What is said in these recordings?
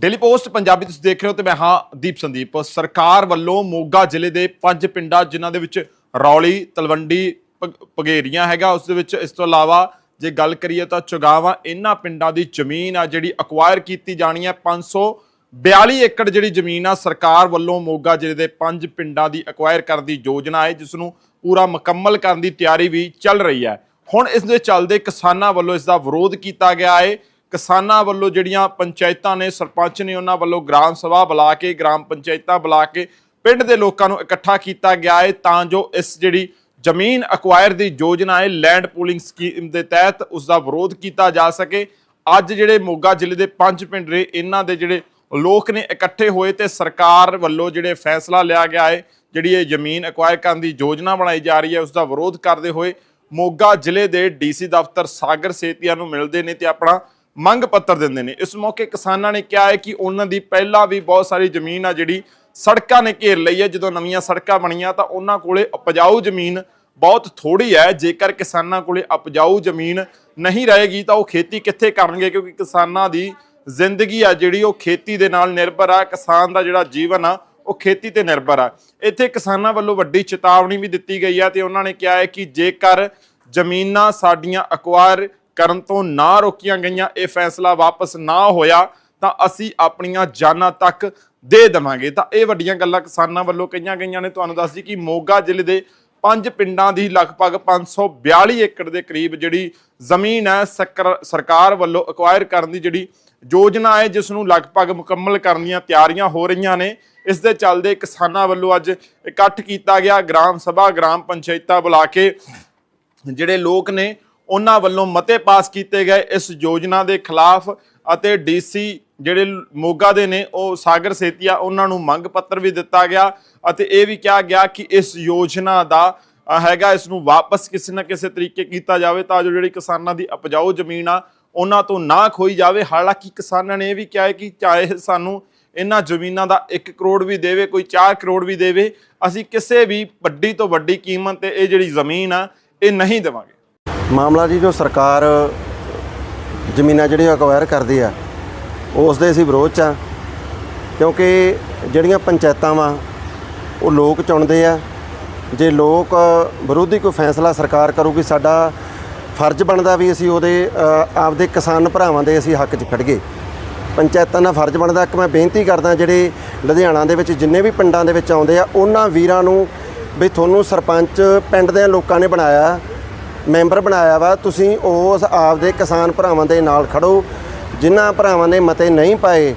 Daily post Punjabi ਤੁਸੀਂ ਦੇਖ ਰਹੇ ਹੋ ਤੇ ਮੈਂ ਹਾਂ ਦੀਪ ਸੰਦੀਪ। ਸਰਕਾਰ ਵੱਲੋਂ ਮੋਗਾ ਜ਼ਿਲ੍ਹੇ ਦੇ ਪੰਜ ਪਿੰਡਾਂ ਜਿਨ੍ਹਾਂ ਦੇ ਵਿੱਚ ਰੌਲੀ, ਤਲਵੰਡੀ ਪ- ਪਗੇਰੀਆਂ ਹੈਗਾ, ਉਸ ਦੇ ਵਿੱਚ ਇਸ ਤੋਂ ਇਲਾਵਾ ਜੇ ਗੱਲ ਕਰੀਏ ਤਾਂ ਚੁਗਾਵਾ ਇਹਨਾਂ ਪਿੰਡਾਂ ਦੀ ਜ਼ਮੀਨ ਆ ਜਿਹੜੀ ਅਕਵਾਇਰ ਕੀਤੀ ਜਾਣੀ ਹੈ 542 ਏਕੜ ਜਿਹੜੀ ਜ਼ਮੀਨ ਆ ਸਰਕਾਰ ਵੱਲੋਂ ਮੋਗਾ ਜ਼ਿਲ੍ਹੇ ਦੇ ਪੰਜ ਪਿੰਡਾਂ ਦੀ ਅਕਵਾਇਰ ਕਰਨ ਦੀ ਯੋਜਨਾ ਹੈ ਜਿਸ ਨੂੰ ਪੂਰਾ ਮੁਕੰਮਲ ਕਰਨ ਦੀ ਤਿਆਰੀ ਵੀ ਚੱਲ ਰਹੀ ਹੈ। ਹੁਣ ਇਸ ਦੇ ਚੱਲਦੇ ਕਿਸਾਨਾਂ ਵੱਲੋਂ ਇਸ ਦਾ ਵਿਰੋਧ ਕੀਤਾ ਗਿਆ ਹੈ ਕਿਸਾਨਾਂ ਵੱਲੋਂ ਜਿਹੜੀਆਂ ਪੰਚਾਇਤਾਂ ਨੇ, ਸਰਪੰਚ ਨੇ ਉਹਨਾਂ ਵੱਲੋਂ ਗ੍ਰਾਮ ਸਭਾ ਬੁਲਾ ਕੇ, ਗ੍ਰਾਮ ਪੰਚਾਇਤਾਂ ਬੁਲਾ ਕੇ ਪਿੰਡ ਦੇ ਲੋਕਾਂ ਨੂੰ ਇਕੱਠਾ ਕੀਤਾ ਗਿਆ ਹੈ ਤਾਂ ਜੋ ਇਸ ਜਿਹੜੀ ਜ਼ਮੀਨ ਅਕਵਾਇਰ ਦੀ ਯੋਜਨਾ ਹੈ ਲੈਂਡ ਪੂਲਿੰਗ ਸਕੀਮ ਦੇ ਤਹਿਤ ਉਸ ਦਾ ਵਿਰੋਧ ਕੀਤਾ ਜਾ ਸਕੇ। ਅੱਜ ਜਿਹੜੇ ਮੋਗਾ ਜ਼ਿਲ੍ਹੇ ਦੇ ਪੰਜ ਪਿੰਡ ਨੇ, ਇਹਨਾਂ ਦੇ ਜਿਹੜੇ ਲੋਕ ਨੇ ਇਕੱਠੇ ਹੋਏ ਤੇ ਸਰਕਾਰ ਵੱਲੋਂ ਜਿਹੜੇ ਫੈਸਲਾ ਲਿਆ ਗਿਆ ਹੈ, ਜਿਹੜੀ ਇਹ ਜ਼ਮੀਨ ਅਕਵਾਇਰ ਕਰਨ ਦੀ ਯੋਜਨਾ ਬਣਾਈ ਜਾ ਰਹੀ ਹੈ, ਉਸ ਦਾ ਵਿਰੋਧ ਕਰਦੇ ਹੋਏ ਮੋਗਾ ਜ਼ਿਲ੍ਹੇ ਦੇ ਡੀਸੀ ਦਫ਼ਤਰ ਸਾਗਰ ਸੇਤੀਆ ਨੂੰ ਮਿਲਦੇ ਨੇ ਤੇ ਆਪਣਾ ਮੰਗ ਪੱਤਰ ਦਿੰਦੇ ਨੇ। ਇਸ ਮੌਕੇ ਕਿਸਾਨਾਂ ਨੇ ਕਿਹਾ ਹੈ ਕਿ ਉਹਨਾਂ ਦੀ ਪਹਿਲਾਂ ਵੀ ਬਹੁਤ ਸਾਰੀ ਜ਼ਮੀਨ ਆ ਜਿਹੜੀ ਸੜਕਾਂ ਨੇ ਘੇਰ ਲਈ ਹੈ। ਜਦੋਂ ਨਵੀਆਂ ਸੜਕਾਂ ਬਣੀਆਂ ਤਾਂ ਉਹਨਾਂ ਕੋਲੇ ਉਪਜਾਊ ਜ਼ਮੀਨ ਬਹੁਤ ਥੋੜੀ ਹੈ। ਜੇਕਰ ਕਿਸਾਨਾਂ ਕੋਲੇ ਉਪਜਾਊ ਜ਼ਮੀਨ ਨਹੀਂ ਰਹੇਗੀ ਤਾਂ ਉਹ ਖੇਤੀ ਕਿੱਥੇ ਕਰਨਗੇ? ਕਿਉਂਕਿ ਕਿਸਾਨਾਂ ਦੀ ਜ਼ਿੰਦਗੀ ਆ ਜਿਹੜੀ ਉਹ ਖੇਤੀ ਦੇ ਨਾਲ ਨਿਰਭਰ ਆ। ਕਿਸਾਨ ਦਾ ਜਿਹੜਾ ਜੀਵਨ ਆ, ਉਹ ਖੇਤੀ ਤੇ ਨਿਰਭਰ ਆ। ਇੱਥੇ ਕਿਸਾਨਾਂ ਵੱਲੋਂ ਵੱਡੀ ਚੇਤਾਵਨੀ ਵੀ ਦਿੱਤੀ ਗਈ ਆ ਤੇ ਉਹਨਾਂ ਨੇ ਕਿਹਾ ਹੈ ਕਿ ਜੇਕਰ ਜ਼ਮੀਨਾਂ ਸਾਡੀਆਂ ਅਕਵਾਇਰ ਕਰਨ ਤੋਂ ਨਾ ਰੋਕੀਆਂ ਗਈਆਂ, ਇਹ ਫੈਸਲਾ ਵਾਪਸ ਨਾ ਹੋਇਆ, ਤਾਂ ਅਸੀਂ ਆਪਣੀਆਂ ਜਾਨਾਂ ਤੱਕ ਦੇ ਦੇਵਾਂਗੇ। ਤਾਂ ਇਹ ਵੱਡੀਆਂ ਗੱਲਾਂ ਕਿਸਾਨਾਂ ਵੱਲੋਂ ਕਹੀਆਂ ਗਈਆਂ ਨੇ। ਤੁਹਾਨੂੰ ਦੱਸ ਦਈ ਕਿ ਮੋਗਾ ਜ਼ਿਲ੍ਹੇ ਦੇ ਪੰਜ ਪਿੰਡਾਂ ਦੀ ਲਗਭਗ 542 ਏਕੜ ਦੇ ਕਰੀਬ ਜਿਹੜੀ ਜ਼ਮੀਨ ਹੈ, ਸਕਰ- ਸਰਕਾਰ ਵੱਲੋਂ ਅਕਵਾਇਰ ਕਰਨ ਦੀ ਜਿਹੜੀ ਯੋਜਨਾ ਹੈ, ਜਿਸ ਨੂੰ ਲਗਭਗ ਮੁਕੰਮਲ ਕਰਨ ਦੀਆਂ ਤਿਆਰੀਆਂ ਹੋ ਰਹੀਆਂ ਨੇ। ਇਸ ਦੇ ਚੱਲਦੇ ਕਿਸਾਨਾਂ ਵੱਲੋਂ ਅੱਜ ਇਕੱਠ ਕੀਤਾ ਗਿਆ। ਗ੍ਰਾਮ ਸਭਾ, ਗ੍ਰਾਮ ਪੰਚਾਇਤਾਂ ਬੁਲਾ ਕੇ ਜਿਹੜੇ ਲੋਕ ਨੇ ਉਹਨਾਂ ਵੱਲੋਂ ਮਤੇ ਪਾਸ ਕੀਤੇ ਗਏ। ਇਸ ਯੋਜਨਾ ਦੇ ਖਿਲਾਫ ਅਤੇ ਡੀਸੀ ਜਿਹੜੇ ਮੋਗਾ ਦੇ ਨੇ, ਉਹ ਸਾਗਰ ਸੇਤੀਆ, ਉਹਨਾਂ ਨੂੰ ਮੰਗ ਪੱਤਰ ਵੀ ਦਿੱਤਾ ਗਿਆ ਅਤੇ ਇਹ ਵੀ ਕਿਹਾ ਗਿਆ ਕਿ ਇਸ ਯੋਜਨਾ ਦਾ ਹੈਗਾ, ਇਸ ਨੂੰ ਵਾਪਸ ਕਿਸੇ ਨਾ ਕਿਸੇ ਤਰੀਕੇ ਕੀਤਾ ਜਾਵੇ ਤਾਂ ਜੋ ਜਿਹੜੀ ਕਿਸਾਨਾਂ ਦੀ ਉਪਜਾਊ ਜ਼ਮੀਨ ਆ, ਉਹਨਾਂ ਤੋਂ ਨਾ ਖੋਈ ਜਾਵੇ। ਹਾਲਾਂਕਿ ਕਿਸਾਨਾਂ ਨੇ ਇਹ ਵੀ ਕਿਹਾ ਹੈ ਕਿ ਚਾਹੇ ਸਾਨੂੰ ਇਹਨਾਂ ਜ਼ਮੀਨਾਂ ਦਾ 1 ਕਰੋੜ ਵੀ ਦੇਵੇ, ਕੋਈ 4 ਕਰੋੜ ਵੀ ਦੇਵੇ, ਅਸੀਂ ਕਿਸੇ ਵੀ ਵੱਡੀ ਤੋਂ ਵੱਡੀ ਕੀਮਤ ਤੇ ਇਹ ਜਿਹੜੀ ਜ਼ਮੀਨ ਆ, ਇਹ ਨਹੀਂ ਦੇਵਾਂਗੇ। ਮਾਮਲਾ ਜੀ ਜੋ ਸਰਕਾਰ ਜ਼ਮੀਨਾਂ ਜਿਹੜੀਆਂ ਅਕਵਾਇਰ ਕਰਦੀ ਆ ਉਸ ਦੇ ਅਸੀਂ ਵਿਰੋਧ ਚ ਆ। ਕਿਉਂਕਿ ਜਿਹੜੀਆਂ ਪੰਚਾਇਤਾਂ ਵਾ, ਉਹ ਲੋਕ ਚੁਣਦੇ ਆ। ਜੇ ਲੋਕ ਵਿਰੋਧੀ ਕੋਈ ਫੈਸਲਾ ਸਰਕਾਰ ਕਰੂਗੀ, ਸਾਡਾ ਫਰਜ਼ ਬਣਦਾ ਵੀ ਅਸੀਂ ਉਹਦੇ ਆਪਦੇ ਕਿਸਾਨ ਭਰਾਵਾਂ ਦੇ ਅਸੀਂ ਹੱਕ 'ਚ ਖੜਗੇ ਪੰਚਾਇਤਾਂ ਦਾ ਫਰਜ਼ ਬਣਦਾ ਕਿ ਮੈਂ ਬੇਨਤੀ ਕਰਦਾ, ਜਿਹੜੇ ਲੁਧਿਆਣਾ ਦੇ ਵਿੱਚ ਜਿੰਨੇ ਵੀ ਪਿੰਡਾਂ ਦੇ ਵਿੱਚ ਆਉਂਦੇ ਆ, ਉਹਨਾਂ ਵੀਰਾਂ ਨੂੰ ਵੀ ਤੁਹਾਨੂੰ ਸਰਪੰਚ ਪਿੰਡ ਦੇ ਲੋਕਾਂ ਨੇ ਬਣਾਇਆ। ਮੈਂਬਰ ਬਣਾਇਆ ਵਾ, ਤੁਸੀਂ ਉਸ ਆਪਦੇ ਕਿਸਾਨ ਭਰਾਵਾਂ ਦੇ ਨਾਲ ਖੜੋ, ਜਿਨ੍ਹਾਂ ਭਰਾਵਾਂ ਨੇ ਮਤੇ ਨਹੀਂ ਪਾਏ,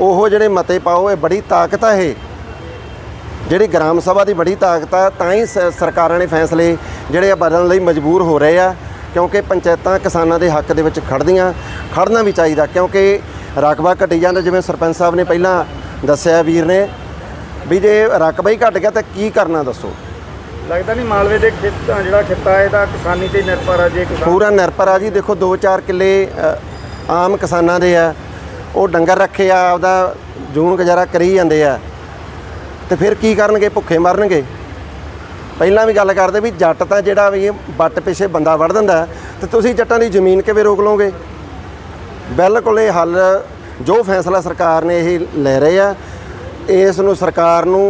ਉਹ ਜਿਹੜੇ ਮਤੇ ਪਾਓ, ਇਹ ਬੜੀ ਤਾਕਤ ਆ ਇਹ। ਜਿਹੜੀ ਗ੍ਰਾਮ ਸਭਾ ਦੀ ਬੜੀ ਤਾਕਤ ਆ, ਤਾਂ ਹੀ ਸ- ਸਰਕਾਰਾਂ ਨੇ ਫੈਸਲੇ ਜਿਹੜੇ ਆ ਬਦਲਣ ਲਈ ਮਜਬੂਰ ਹੋ ਰਹੇ ਆ, ਕਿਉਂਕਿ ਪੰਚਾਇਤਾਂ ਕਿਸਾਨਾਂ ਦੇ ਹੱਕ ਦੇ ਵਿੱਚ ਖੜਦੀਆਂ ਖੜਨਾ ਵੀ ਚਾਹੀਦਾ, ਕਿਉਂਕਿ ਰਕਬਾ ਘਟੀ ਜਾਂਦਾ, ਜਿਵੇਂ ਸਰਪੰਚ ਸਾਹਿਬ ਨੇ ਪਹਿਲਾਂ ਦੱਸਿਆ ਵੀਰ ਨੇ, ਵੀ ਜੇ ਰਕਬਾ ਹੀ ਘਟ ਗਿਆ, ਤਾਂ ਕੀ ਕਰਨਾ ਦੱਸੋ? ਲੱਗਦਾ ਨਹੀਂ ਮਾਲਵੇ ਦੇ ਖੇਤ ਜਿਹੜਾ ਖਿੱਤਾ ਹੈ ਇਹਦਾ ਕਿਸਾਨੀ ਤੇ ਨਿਰਭਰ ਆ ਜੇ ਕਿਸਾਨ ਪੂਰਾ ਨਿਰਭਰ ਆ ਜੀ। ਦੇਖੋ 2-4 ਕਿੱਲੇ ਅ, ਆਮ ਕਿਸਾਨਾਂ ਦੇ ਆ। ਉਹ ਡੰਗਰ ਰੱਖੇ ਆ ਆਪਦਾ ਜੂਨ ਗੁਜ਼ਾਰਾ ਕਰੀ ਜਾਂਦੇ ਆ। ਤੇ ਫਿਰ ਕੀ ਕਰਨਗੇ? ਭੁੱਖੇ ਮਰਨਗੇ। ਪਹਿਲਾਂ ਵੀ ਗੱਲ ਕਰਦੇ ਵੀ ਜੱਟ ਤਾਂ ਜਿਹੜਾ ਵੀ ਇਹ ਵੱਟ ਪਿੱਛੇ ਬੰਦਾ ਵੜ ਦਿੰਦਾ ਤੇ ਤੁਸੀਂ ਜੱਟਾਂ ਦੀ ਜ਼ਮੀਨ ਕਿਵੇਂ ਰੋਕ ਲਓਗੇ? ਬਿਲਕੁਲ ਇਹ ਹੱਲ ਜੋ ਫੈਸਲਾ ਸਰਕਾਰ ਨੇ ਇਹ ਲੈ ਰਹੇ ਆ ਇਸ ਨੂੰ ਸਰਕਾਰ ਨੂੰ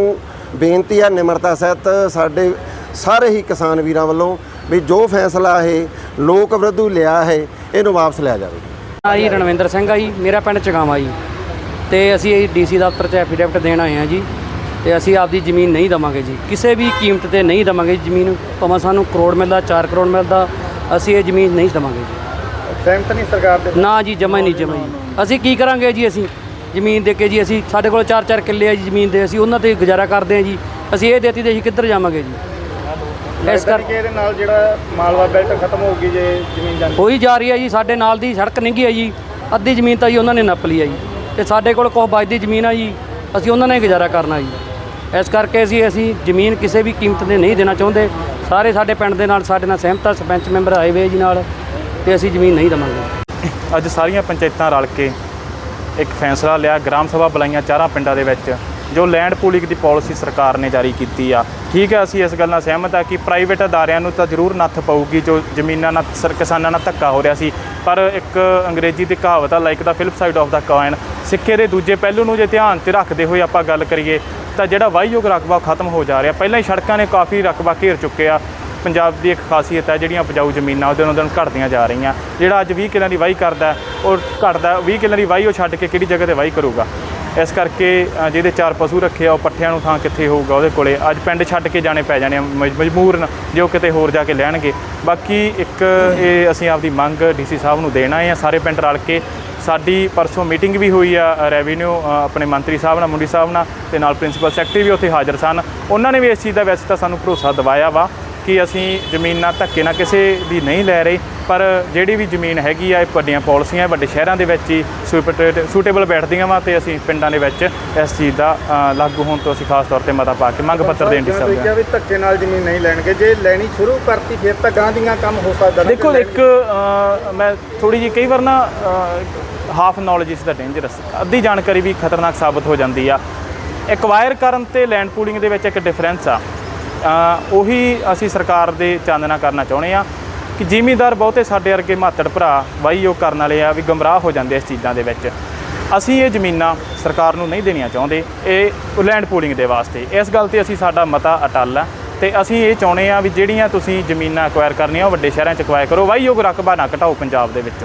ਬੇਨਤੀ ਆ ਨਿਮਰਤਾ ਸਹਿਤ ਸਾਡੇ ਸਾਰੇ ਹੀ ਕਿਸਾਨ ਵੀਰਾਂ ਵੱਲੋਂ ਵੀ ਜੋ ਫੈਸਲਾ ਇਹ ਲੋਕ ਵਿਰੋਧੂ ਲਿਆ ਹੈ ਇਹਨੂੰ ਵਾਪਸ ਲਿਆ ਜਾਵੇ। ਆ ਜੀ ਰਣਵਿੰਦਰ ਸਿੰਘ ਆ ਜੀ ਮੇਰਾ ਪਿੰਡ ਚਗਾਵਾ ਜੀ। ਤੇ ਅਸੀਂ ਇਹ ਡੀਸੀ ਦਫ਼ਤਰ 'ਚ ਐਫੀਡੈਵਿਟ ਦੇਣ ਆਏ ਹਾਂ ਜੀ। ਤੇ ਅਸੀਂ ਆਪਦੀ ਜ਼ਮੀਨ ਨਹੀਂ ਦਵਾਂਗੇ ਜੀ। ਕਿਸੇ ਵੀ ਕੀਮਤ ਤੇ ਨਹੀਂ ਦਵਾਂਗੇ ਜ਼ਮੀਨ। ਭਾਵੇਂ ਸਾਨੂੰ ਕਰੋੜ ਮਿਲਦਾ 4 ਕਰੋੜ ਮਿਲਦਾ ਅਸੀਂ ਇਹ ਜ਼ਮੀਨ ਨਹੀਂ ਦਵਾਂਗੇ ਜੀ। ਸਹਿਮਤ ਨਹੀਂ ਸਰਕਾਰ ਦੇ ਨਾ ਜੀ ਜਮਾ ਹੀ ਨਹੀਂ ਜਮਾ ਜੀ। ਅਸੀਂ ਕੀ ਕਰਾਂਗੇ ਜੀ ਅਸੀਂ? ਜ਼ਮੀਨ ਦੇ ਕੇ ਜੀ ਅਸੀਂ ਸਾਡੇ ਕੋਲ 4-4 ਕਿੱਲੇ ਆ ਜੀ ਜ਼ਮੀਨ ਦੇ ਅਸੀਂ ਉਹਨਾਂ ਤੇ ਗੁਜ਼ਾਰਾ ਕਰਦੇ ਹਾਂ ਜੀ। ਅਸੀਂ ਇਹ ਦੇਤੀ ਤੇ ਅਸੀਂ ਕਿੱਧਰ ਜਾਵਾਂਗੇ ਜੀ? ਇਸ ਲੱਗਦਾ ਕਰ ਨਹੀਂ ਕਿ ਇਹਦੇ ਨਾਲ ਜਿਹੜਾ ਮਾਲਵਾ ਬੈਲਟ ਖਤਮ ਹੋਊਗੀ ਜੇ ਜ਼ਮੀਨ ਜਾਂਦੀ। ਹੋਈ ਜਾ ਰਹੀ ਹੈ ਜੀ ਸਾਡੇ ਨਾਲ ਦੀ ਸੜਕ ਲੰਘੀ ਹੈ ਜੀ। ਅੱਧੀ ਜ਼ਮੀਨ ਤਾਂ ਜੀ ਉਹਨਾਂ ਨੇ ਨੱਪ ਲਈ ਹੈ ਜੀ। ਤੇ ਸਾਡੇ ਕੋਲ ਕੁਛ ਬਚਦੀ ਜ਼ਮੀਨ ਆ ਜੀ ਅਸੀਂ ਉਹਨਾਂ ਨਾਲ ਹੀ ਗੁਜ਼ਾਰਾ ਕਰਨਾ ਜੀ। ਇਸ ਕਰਕੇ ਅਸੀਂ ਅਸੀਂ ਜ਼ਮੀਨ ਕਿਸੇ ਵੀ ਕੀਮਤ ਤੇ ਨਹੀਂ ਦੇਣਾ ਚਾਹੁੰਦੇ। ਸਾਰੇ ਸਾਡੇ ਪਿੰਡ ਦੇ ਨਾਲ ਸਾਡੇ ਨਾਲ ਸਹਿਮਤ ਆ ਸਰਪੰਚ ਮੈਂਬਰ ਆਏ ਹੋਏ ਜੀ ਨਾਲ ਤੇ ਅਸੀਂ ਜ਼ਮੀਨ ਨਹੀਂ ਦੇਵਾਂਗੇ। ਅੱਜ ਸਾਰੀਆਂ ਪੰਚਾਇਤਾਂ ਰਲ ਕੇ ਇੱਕ ਫੈਸਲਾ ਲਿਆ ਗ੍ਰਾਮ ਸਭਾ ਬੁਲਾਈਆਂ ਚਾਰਾਂ ਪਿੰਡਾਂ ਦੇ ਵਿੱਚ, ਜੋ ਲੈਂਡ ਪੂਲਿੰਗ ਦੀ ਪਾਲਿਸੀ ਸਰਕਾਰ ਨੇ ਜਾਰੀ ਕੀਤੀ ਆ। ਠੀਕ ਹੈ, ਅਸੀਂ ਇਸ ਗੱਲ ਨਾਲ ਸਹਿਮਤ ਆ ਕਿ ਪ੍ਰਾਈਵੇਟ ਅਦਾਰਿਆਂ ਨੂੰ ਤਾਂ ਜ਼ਰੂਰ ਨੱਥ ਪਊਗੀ, ਜੋ ਜ਼ਮੀਨਾਂ ਨਾਲ, ਸਰ, ਕਿਸਾਨਾਂ ਨਾਲ ਧੱਕਾ ਹੋ ਰਿਹਾ ਸੀ। ਪਰ ਇੱਕ ਅੰਗਰੇਜ਼ੀ ਦੀ ਕਹਾਵਤ ਆ like the flip side of the coin ਸਿੱਕੇ ਦੇ ਦੂਜੇ ਪਹਿਲੂ ਨੂੰ ਜੇ ਧਿਆਨ 'ਚ ਰੱਖਦੇ ਹੋਏ ਆਪਾਂ ਗੱਲ ਕਰੀਏ, ਤਾਂ ਜਿਹੜਾ ਵਾਹੀਯੋਗ ਰਕਬਾ ਖਤਮ ਹੋ ਜਾ ਰਿਹਾ। ਪਹਿਲਾਂ ਹੀ ਸੜਕਾਂ ਨੇ ਕਾਫੀ ਰਕਬਾ ਘੇਰ ਚੁੱਕੇ ਆ। ਪੰਜਾਬ ਦੀ ਇੱਕ ਖਾਸੀਅਤ ਹੈ, ਜਿਹੜੀਆਂ ਉਪਜਾਊ ਜ਼ਮੀਨਾਂ ਉਹਦੇ ਨਾਲ ਦਿਨ ਘਟਦੀਆਂ ਜਾ ਰਹੀਆਂ। ਜਿਹੜਾ ਅੱਜ 20 ਕਿੱਲਿਆਂ ਦੀ ਵਾਹੀ ਕਰਦਾ ਉਹ ਘਟਦਾ 20 ਕਿੱਲਿਆਂ ਦੀ ਵਾਹੀ ਉਹ ਛੱਡ ਕੇ ਕਿਹੜੀ ਜਗ੍ਹਾ ਤੇ ਵਾਹੀ ਕਰੂਗਾ? ਇਸ ਕਰਕੇ ਜਿਹਦੇ ਚਾਰ ਪਸ਼ੂ ਰੱਖੇ ਆ, ਉਹ ਪੱਠਿਆਂ ਨੂੰ ਥਾਂ ਕਿੱਥੇ ਹੋਊਗਾ ਉਹਦੇ ਕੋਲੇ? ਅੱਜ ਪਿੰਡ ਛੱਡ ਕੇ ਜਾਣੇ ਪੈ ਜਾਣੇ ਆ, ਮਜ- ਮਜਬੂਰਨ ਜੇ ਉਹ ਕਿਤੇ ਹੋਰ ਜਾ ਕੇ ਲੈਣਗੇ। ਬਾਕੀ ਇੱਕ ਇਹ ਅਸੀਂ ਆਪਦੀ ਮੰਗ ਡੀਸੀ ਸਾਹਿਬ ਨੂੰ ਦੇਣਾ ਹੈ ਸਾਰੇ ਪਿੰਡ ਰਲ ਕੇ। ਸਾਡੀ ਪਰਸੋਂ ਮੀਟਿੰਗ ਵੀ ਹੋਈ ਆ ਰੈਵਨਿਊ ਆਪਣੇ ਮੰਤਰੀ ਸਾਹਿਬ ਨਾਲ, ਮੁੰਡੀ ਸਾਹਿਬ ਨਾਲ, ਤੇ ਨਾਲ ਪ੍ਰਿੰਸੀਪਲ ਸੈਕਟਰੀ ਵੀ ਉੱਥੇ ਹਾਜ਼ਰ ਸਨ। ਉਹਨਾਂ ਨੇ ਵੀ ਇਸ ਚੀਜ਼ ਦਾ ਵੈਸੇ ਤਾਂ ਸਾਨੂੰ ਭਰੋਸਾ ਦਿਵਾਇਆ ਵਾ। ਕਿ ਅਸੀਂ ਜ਼ਮੀਨਾਂ ਧੱਕੇ ਨਾਲ ਕਿਸੇ ਦੀ ਨਹੀਂ ਲੈ ਰਹੇ ਪਰ ਜਿਹੜੀ ਵੀ ਜ਼ਮੀਨ ਹੈਗੀ ਆ ਇਹ ਵੱਡੀਆਂ ਪਾਲਿਸੀਆਂ ਵੱਡੇ ਸ਼ਹਿਰਾਂ ਦੇ ਵਿੱਚ ਹੀ ਸੂਟੇਬਲ ਬੈਠਦੀਆਂ ਵਾ ਤੇ ਅਸੀਂ ਪਿੰਡਾਂ ਦੇ ਵਿੱਚ ਇਸ ਚੀਜ਼ ਦਾ ਲਾਗੂ ਹੋਣ ਤੋਂ ਅਸੀਂ ਖਾਸ ਤੌਰ ਤੇ ਮਤਾ ਪਾ ਕੇ ਮੰਗ ਪੱਤਰ ਦੇਣ ਦੀ ਸਭ ਕਿਹਾ ਵੀ ਧੱਕੇ ਨਾਲ ਜ਼ਮੀਨ ਨਹੀਂ ਲੈਣਗੇ। ਜੇ ਲੈਣੀ ਸ਼ੁਰੂ ਕਰਤੀ ਫਿਰ ਤਾਂ ਗਾਂ ਦੀਆਂ ਕੰਮ ਹੋ ਸਕਦਾ ਦੇਖੋ ਇੱਕ ਮੈਂ ਥੋੜੀ ਜਿਹੀ ਕਈ ਵਾਰ ਨਾ ਹਾਫ ਨੌਲੇਜ ਇਸ ਦਾ ਡੇਂਜਰਸ ਅੱਧੀ ਜਾਣਕਾਰੀ ਵੀ ਖਤਰਨਾਕ ਸਾਬਤ ਹੋ ਜਾਂਦੀ ਆ। ਐਕਵਾਇਰ ਕਰਨ ਤੇ ਲੈਂਡ ਪੂਲਿੰਗ ਦੇ ਵਿੱਚ ਇੱਕ ਡਿਫਰੈਂਸ ਆ। ਉਹੀ ਅਸੀਂ ਸਰਕਾਰ ਦੇ ਚਾਨਣਾ ਕਰਨਾ ਚਾਹੁੰਦੇ ਆ ਕਿ ਜ਼ਿਮੀਦਾਰ ਬਹੁਤੇ ਸਾਡੇ ਵਰਗੇ ਮਾਤੜ ਭਰਾ ਵਾਹੀਯੋਗ ਕਰਨ ਵਾਲੇ ਆ ਵੀ ਗਮਰਾਹ ਹੋ ਜਾਂਦੇ ਇਸ ਚੀਜ਼ਾਂ ਦੇ ਵਿੱਚ। ਅਸੀਂ ਇਹ ਜ਼ਮੀਨਾਂ ਸਰਕਾਰ ਨੂੰ ਨਹੀਂ ਦੇਣੀਆਂ ਚਾਹੁੰਦੇ, ਇਹ ਲੈਂਡ ਪੂਲਿੰਗ ਦੇ ਵਾਸਤੇ। ਇਸ ਗੱਲ ਤੇ ਅਸੀਂ ਸਾਡਾ ਮਤਾ ਅਟੱਲ ਆ ਤੇ ਅਸੀਂ ਇਹ ਚਾਹੁੰਦੇ ਆ ਵੀ ਜਿਹੜੀਆਂ ਤੁਸੀਂ ਜ਼ਮੀਨਾਂ ਐਕਵਾਇਰ ਕਰਨੀਆਂ ਉਹ ਵੱਡੇ ਸ਼ਹਿਰਾਂ 'ਚ ਐਕਵਾਇਰ ਕਰੋ ਵਾਹੀਯੋਗ ਰਕਬਾ ਨਾ ਘਟਾਓ ਪੰਜਾਬ ਦੇ ਵਿੱਚ।